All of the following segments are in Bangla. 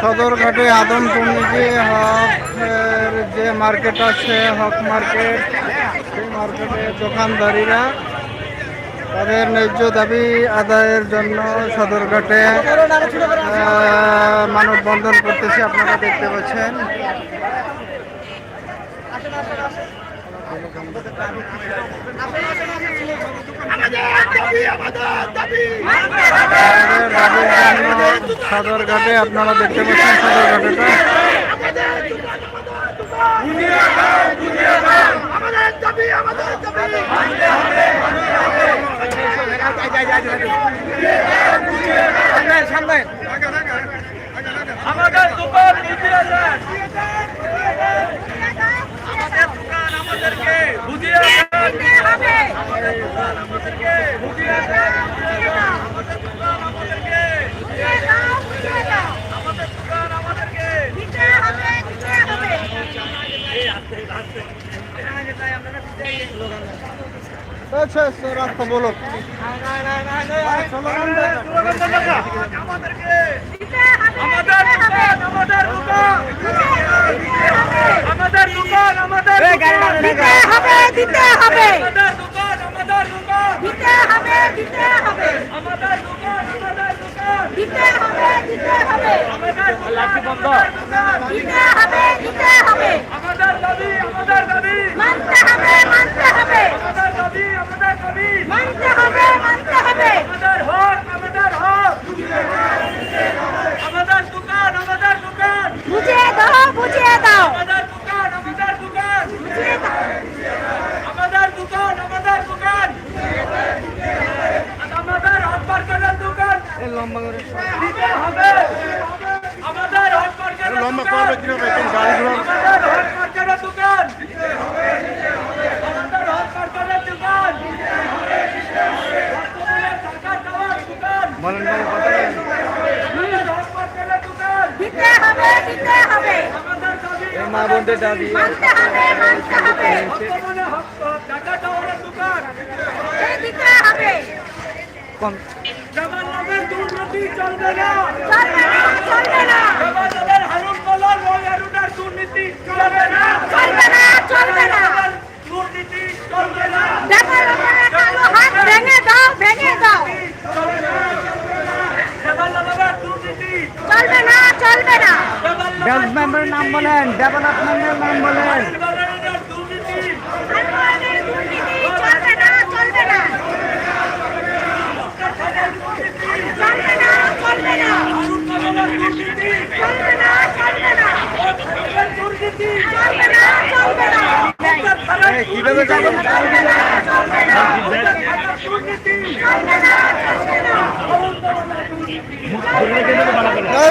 সদরঘাটে আদমপুঞ্জি হকের যে মার্কেট আছে হক মার্কেট সেই মার্কেটে দোকানদারিরা তাদের ন্যায্য দাবি আদায়ের জন্য সদরঘাটে মানববন্ধন করতেছে, আপনারা দেখতে পাচ্ছেন। সদরঘাটে আপনারা দেখতে পাচ্ছেন সদরঘাটেটা আমাদের দোকান বুঝিয়ে দেন আমাদের দোকান আমাদেরকে বুঝিয়ে দেন। আমাদের দোকান আমাদেরকে বুঝিয়ে আমাদের দোকান আমাদেরকে আমাদের দোকান আমাদেরকে আচ্ছা আচ্ছা, রাস্তা বলো আমাদেরকে আমাদের দোকান আমাদের দোকান আমাদের দিতে হবে দিতে হবে দিতে হবে দিতে হবে দিতে হবে দিতে হবে দিতে হবে দিতে হবে আমাদের দাবি আমাদের দাবি মানতে হবে মানতে হবে আমাদের দাবি আমাদের দাবি মানতে হবে মানতে হবে আমাদের হক আমাদের হক আমাদের দোকান আমাদের দোকান বুঝিয়ে দাও বুঝিয়ে দাও আমাদের দোকান আমাদের দোকান বুঝিয়ে দাও আমাদের দোকান আমাদের দোকান আমাদের হক মার্কেটের হক মার্কেটের লম্বা দোকান করবে কীভাবে? কোন গাড়ি ঘোড়া আমাদের হক মার্কেটের দোকান আমাদের হক মার্কেটের দোকান বর্তমানে টাকা দেওয়ার দোকান বলেন বলেন কথা বলেন। আমাদের হক মার্কেটের দোকান দিতে হবে। দিতে হবে আমাদের দাবি মা বোনদের দাবি মানতে নামের চলবে না। চলবে না চলবে না। জামাল হারুন কলার রয় হারুনের দুর্নীতি চলবে না। চলবে না চলবে না। দুর্নীতি চলবে না। দেখো লোকেরা কালো হাত ভেঙে দাও ভেঙে দাও। চলবে না চলবে নাম বলেন ডেভেলপমেন্টের নাম বলেন। দুর্নীতি দুর্নীতি চলবে না চলবে না চলবে না চলবে না হারুন কলার দুর্নীতি চলবে না চলবে না দুর্নীতি চলবে না চলবে না কীভাবে যাবেন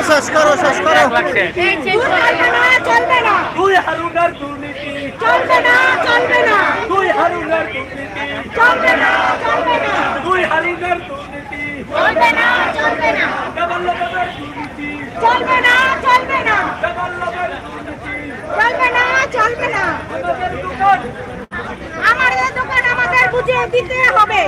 শেষ করো শেষ করো দুই হারুনের দুর্নীতি চলবে না চলবে না দুই হারুনের দুর্নীতি চলবে না চলবে না দুই হারুনের দুর্নীতি চলবে না চলবে না জামাল নামের দুর্নীতি চলবে না চলবে না জামাল নামের দুর্নীতি চলবে না চলবে বুঝিয়ে দিতে হবে।